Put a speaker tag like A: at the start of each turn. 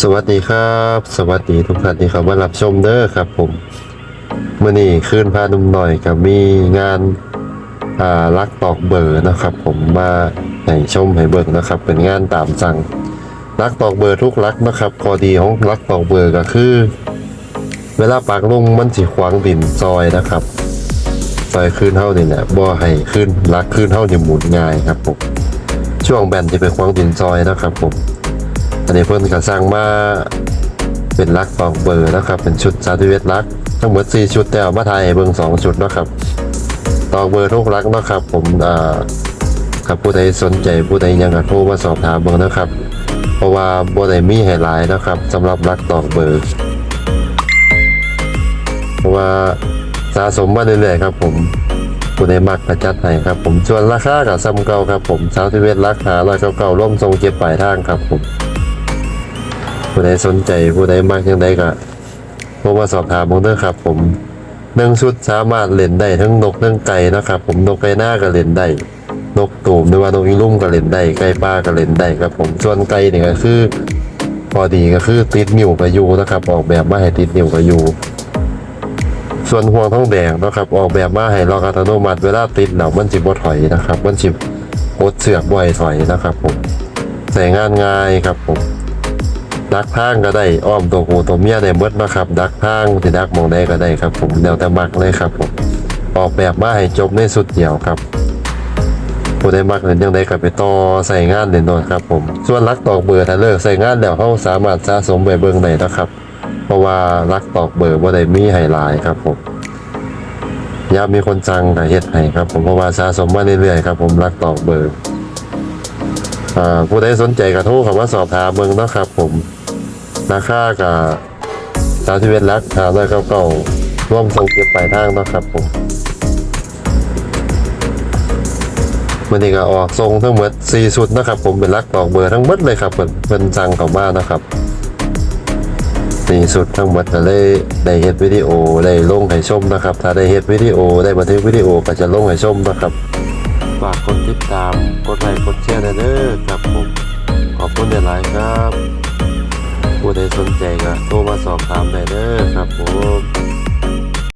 A: สวัสดีครับ สวัสดีทุกท่านที่เข้ามารับชมเด้อครับ ผมเมื่อนี้คืนพานุ่มหน่อยกับมีงานอ่ารักตอกเบอร์นะครับ ผมมาให้ชมให้เบิ่งนะครับ เป็นงานตามสั่งรักตอกเบอร์ทุกรักนะครับข้อดีของรักตอกเบอร์ก็คือ เวลาปากลงมันสิขวางดินซอยนะครับซอยขึ้นเท่านี่แหละบ่ให้ขึ้นรักขึ้นเท่านี่หมุนง่ายครับผมช่วงแบนจะไปขวางดินซอยนะครับผม นนี้เพิ่นก็สร้างมาเป็นลักตอกเบอร์นะครับ เป็นชุดซาติเวตลักทั้งหมด4ชุดแต่เอามาถ่ายเบิ่ง2ชุดนะครับตอกเบอร์ทุกลักนะครับ ผมอ่าครับผู้ใดสนใจผู้ใดยังก็โทรมาสอบถามเบิ่งนะครับ เพราะว่าบ่ได้มีให้หลายนะครับสำหรับลักตอกเบอร์ เพราะว่าสะสมมาเรื่อยๆครับ ผมผู้ใดมักประจัดให้ครับ ผมส่วนราคากับซ้ำเก่าครับ ผมซาติเวตลักหาร้อยเก่าๆร่มทรงเก็บปลายทางครับผม ผู้ใดสนใจผู้ใดมากยังไดก็โทรมาสอบถามผมเด้อครับ ผมหนึ่งชุดสามารถเล่นได้ทั้งนกทั้งไก่นะครับ ผมนกไก่หน้าก็เล่นได้นกตูมหรือว่านกอีลุ่มก็เล่นได้ไก่ป้าก็เล่นได้ครับ ผมส่วนไก่เนี่ยก็คือ พอดีก็คือติดนิ้วกับยูนะครับ ออกแบบมาให้ติดนิ้วกับยูส่วนห่วงท้องแดงนะครับ ออกแบบมาให้ล็อกอัตโนมัติเวลาติดแล้วมันสิบถอยนะครับ มันสิโคดเสือกบ่อยถอยนะครับ ผมใส่งานง่ายครับผม ดักทางก็ได้อ้อมตัวกูตัวเมียได้หมดนะครับ ดักทางที่ดักมองได้ก็ได้ครับ ผมแนวแต่มักเลยครับผมออกแบบมาให้จบในสุดเดียวครับผู้ได้มักเล่นยังได้ก็ไปต่อใส่งานเล่นโนนครับผม ส่วนลักตอกเบอร์ถ้าเลิกใส่งานแล้วเขาสามารถสะสมไปเบิ่งได้นะครับ เพราะว่าลักตอกเบอร์บ่ได้มีให้หลายครับผมยามมีคนสั่งก็เฮ็ดให้ครับ ผมเพราะว่าสะสมมาเรื่อยๆครับ ผมลักตอกเบอร์อ่าผู้ใดสนใจกระทู้คำว่าสอบถามเบิ่งนะครับผม ราคากับสามสิบเอ็ดลักหาร้อยเก้าเก้าร่วมส่งเก็บปลายทางนะครับผมมันนี่ก็ออกทรงทั้งหมดสี่สุดนะครับ ผมเป็นลักตอกเบอร์ทั้งหมดเลยครับเพิ่นเพิ่นสั่งเข้ามานนะครับสี่สุดทั้งหมดก็เลยได้เฮ็ดวิดีโอได้ลงให้ชมนะครับ ถ้าได้เฮ็ดวิดีโอได้บันทึกวิดีโอก็จะลงให้ชมนะครับฝากกดติดตามกดไลค์กดแชร์ด้เด้อครับผมขอบคุณหลายครับ ใดสนใจก็โทรมาสอบถามได้เด้อครับผม